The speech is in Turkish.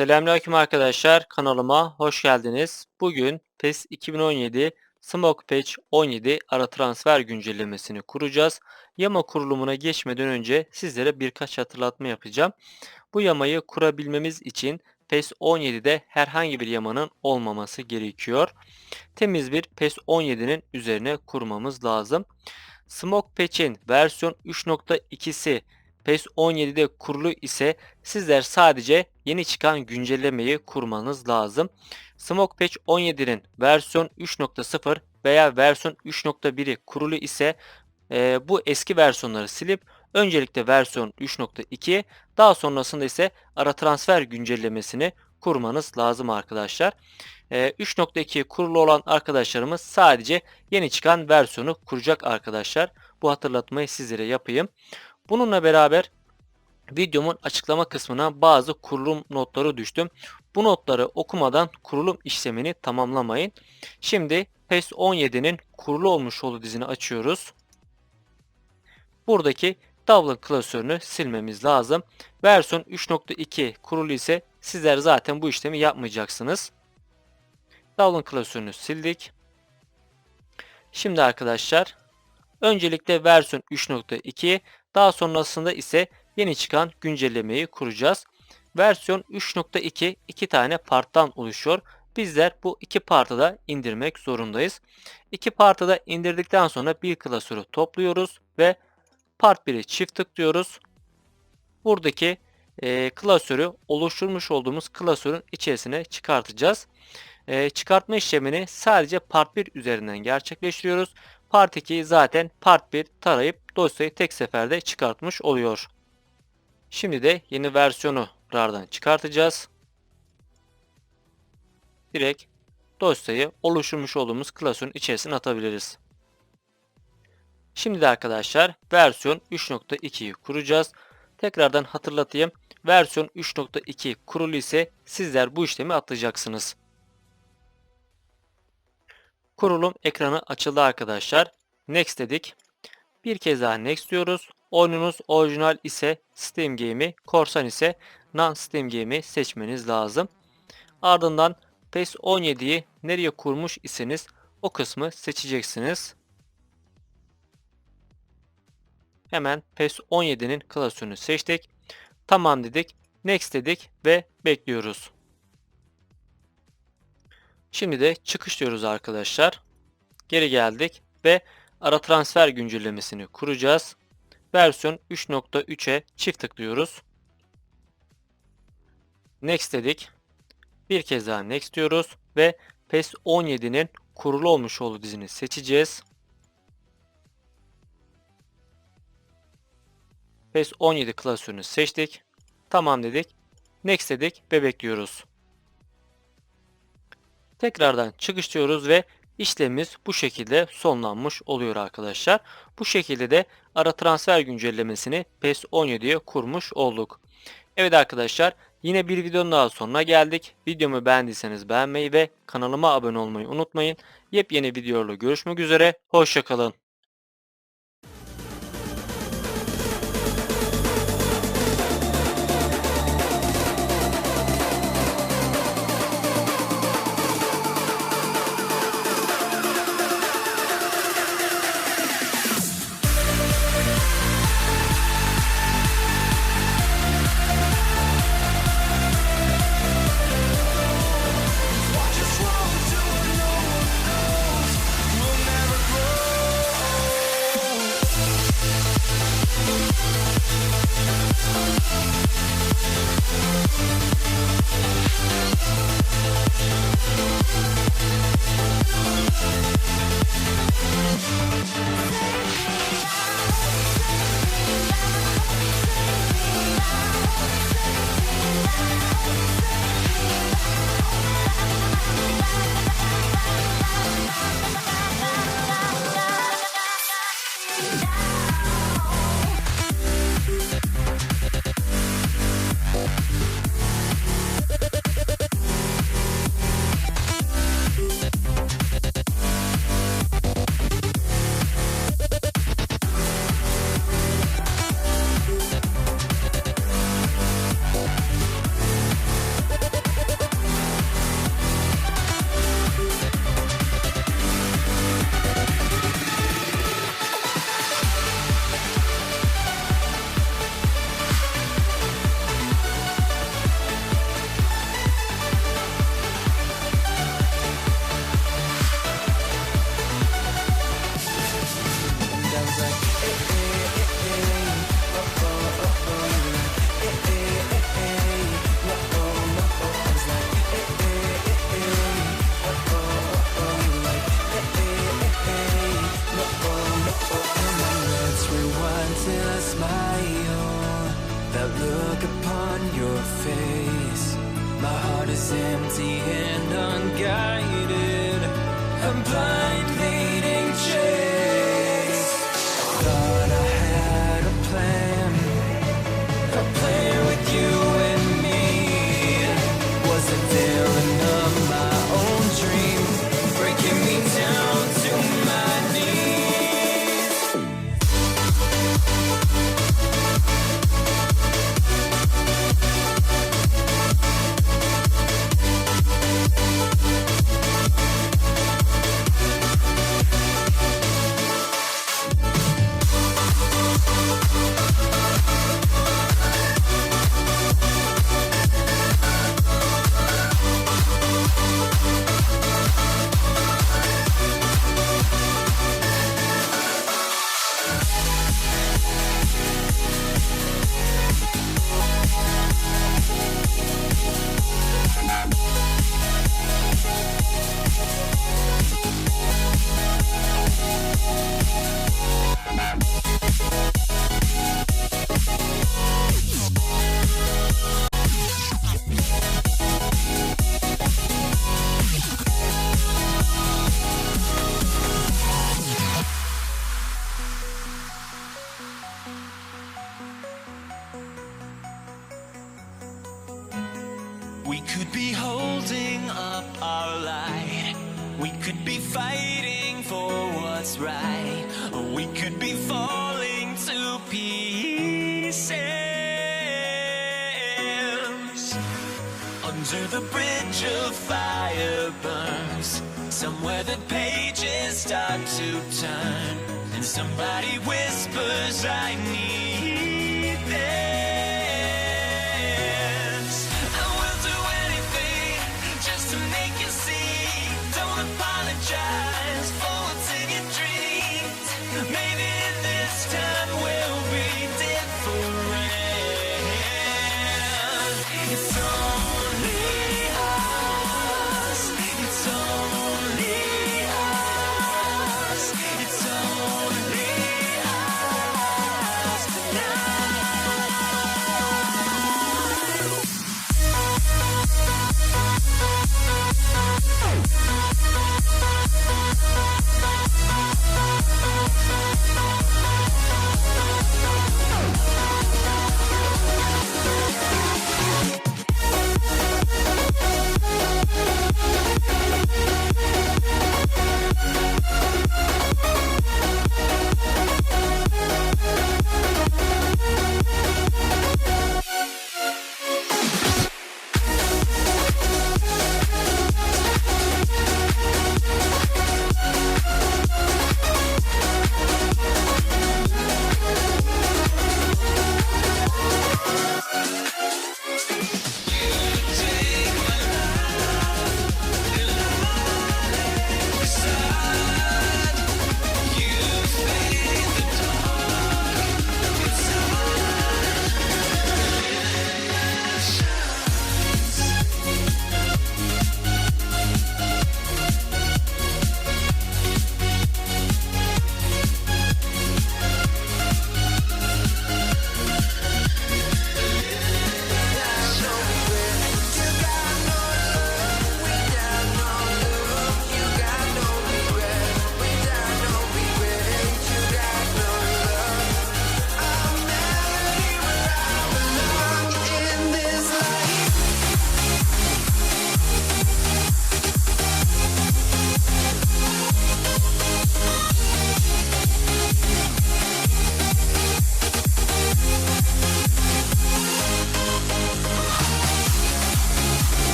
Selamünaleyküm arkadaşlar. Kanalıma hoş geldiniz. Bugün PES 2017 Smoke Patch 17 ara transfer güncellemesini kuracağız. Yama kurulumuna geçmeden önce sizlere birkaç hatırlatma yapacağım. Bu yamayı kurabilmemiz için PES 17'de herhangi bir yamanın olmaması gerekiyor. Temiz bir PES 17'nin üzerine kurmamız lazım. Smoke Patch'in versiyon 3.2'si PES 17'de kurulu ise sizler sadece yeni çıkan güncellemeyi kurmanız lazım. Smoke Patch 17'nin versiyon 3.0 veya versiyon 3.1'i kurulu ise e, bu eski versiyonları silip öncelikle versiyon 3.2 daha sonrasında ise ara transfer güncellemesini kurmanız lazım arkadaşlar. E, 3.2 kurulu olan arkadaşlarımız sadece yeni çıkan versiyonu kuracak arkadaşlar. Bu hatırlatmayı sizlere yapayım. Bununla beraber videomun açıklama kısmına bazı kurulum notları düştüm. Bu notları okumadan kurulum işlemini tamamlamayın. Şimdi PES 17'nin kurulu olmuş olduğu dizini açıyoruz. Buradaki Double klasörünü silmemiz lazım. Versiyon 3.2 kurulu ise sizler zaten bu işlemi yapmayacaksınız. Double klasörünü sildik. Şimdi arkadaşlar öncelikle versiyon 3.2 daha sonrasında ise yeni çıkan güncellemeyi kuracağız. Versiyon 3.2 iki tane parttan oluşuyor. Bizler bu iki partı da indirmek zorundayız. İki partı da indirdikten sonra bir klasörü topluyoruz ve part 1'i çift tıklıyoruz. Buradaki e, klasörü oluşturmuş olduğumuz klasörün içerisine çıkartacağız. E, çıkartma işlemini sadece part 1 üzerinden gerçekleştiriyoruz. Part 2'yi zaten Part 1 tarayıp dosyayı tek seferde çıkartmış oluyor. Şimdi de yeni versiyonu RAR'dan çıkartacağız. Direkt dosyayı oluşturmuş olduğumuz klasörün içerisine atabiliriz. Şimdi de arkadaşlar versiyon 3.2'yi kuracağız. Tekrardan hatırlatayım. Versiyon 3.2 kurulu ise sizler bu işlemi atlayacaksınız. Kurulum ekranı açıldı arkadaşlar. Next dedik. Bir kez daha next diyoruz. Oyununuz orijinal ise Steam Game'i, korsan ise non Steam Game'i seçmeniz lazım. Ardından PES 17'yi nereye kurmuş iseniz o kısmı seçeceksiniz. Hemen PES 17'nin klasörünü seçtik. Tamam dedik. Next dedik ve bekliyoruz. Şimdi de çıkış diyoruz arkadaşlar. Geri geldik ve ara transfer güncellemesini kuracağız. Versiyon 3.3'e çift tıklıyoruz. Next dedik. Bir kez daha next diyoruz ve PES 17'nin kurulu olmuş olduğu dizini seçeceğiz. PES 17 klasörünü seçtik. Tamam dedik. Next dedik ve bekliyoruz. Tekrardan çıkış diyoruz ve işlemimiz bu şekilde sonlanmış oluyor arkadaşlar. Bu şekilde de ara transfer güncellemesini PES 17'ye kurmuş olduk. Evet arkadaşlar yine bir videonun daha sonuna geldik. Videomu beğendiyseniz beğenmeyi ve kanalıma abone olmayı unutmayın. Yepyeni videolarla görüşmek üzere. Hoşçakalın. Face. My heart is empty and unguided. A blind be fighting for what's right. Or we could be falling to pieces. Under the bridge of fire burns. Somewhere the pages start to turn. And somebody whispers, I need